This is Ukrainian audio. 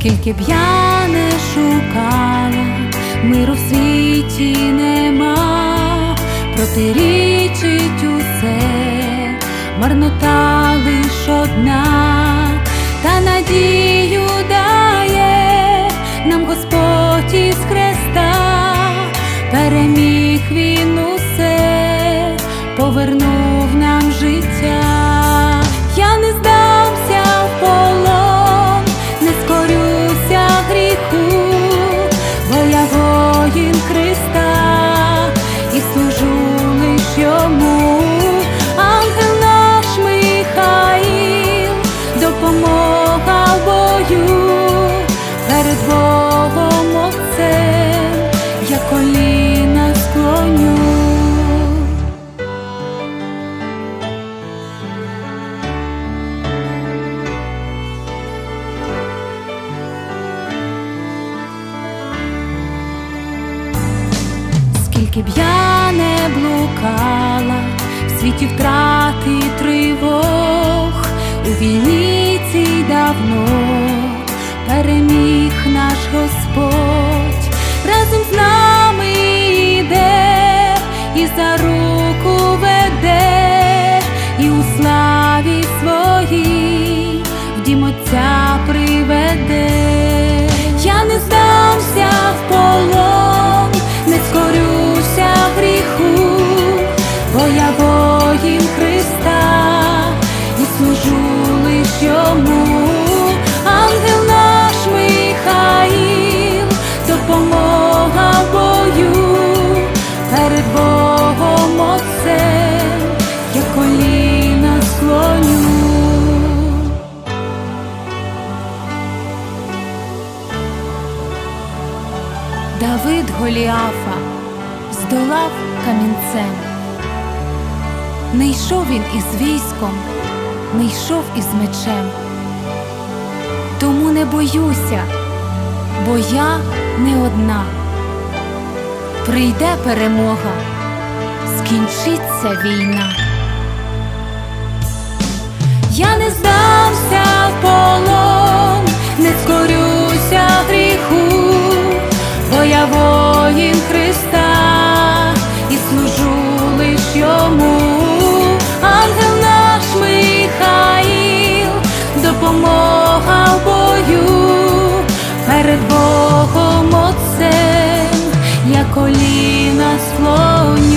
Скільки б я не шукала, миру в світі нема, протирічить усе, марнота лиш одна, та надію дає нам Господь із Христа, переміг він усе, повернув нам життя. Я не здамся допомога в бою перед Богом Отцем, я коліна склоню. Скільки б я не блукала в світі втрати тривог, у війні давно переміг наш Господь, разом з нами йде і за руку веде, і у славі своїй в дім Отця приведе. Я не здамся в полон, не скорюся гріху, бо я воїн Христа і служу лиш йому, Давид Голіафа здолав камінцем. Не йшов він із військом, не йшов із мечем. Тому не боюся, бо я не одна. Прийде перемога, скінчиться війна. воїн Христа, і служу лиш йому, ангел наш Михаїл, допомога в бою перед Богом Отцем, я коліна склоню.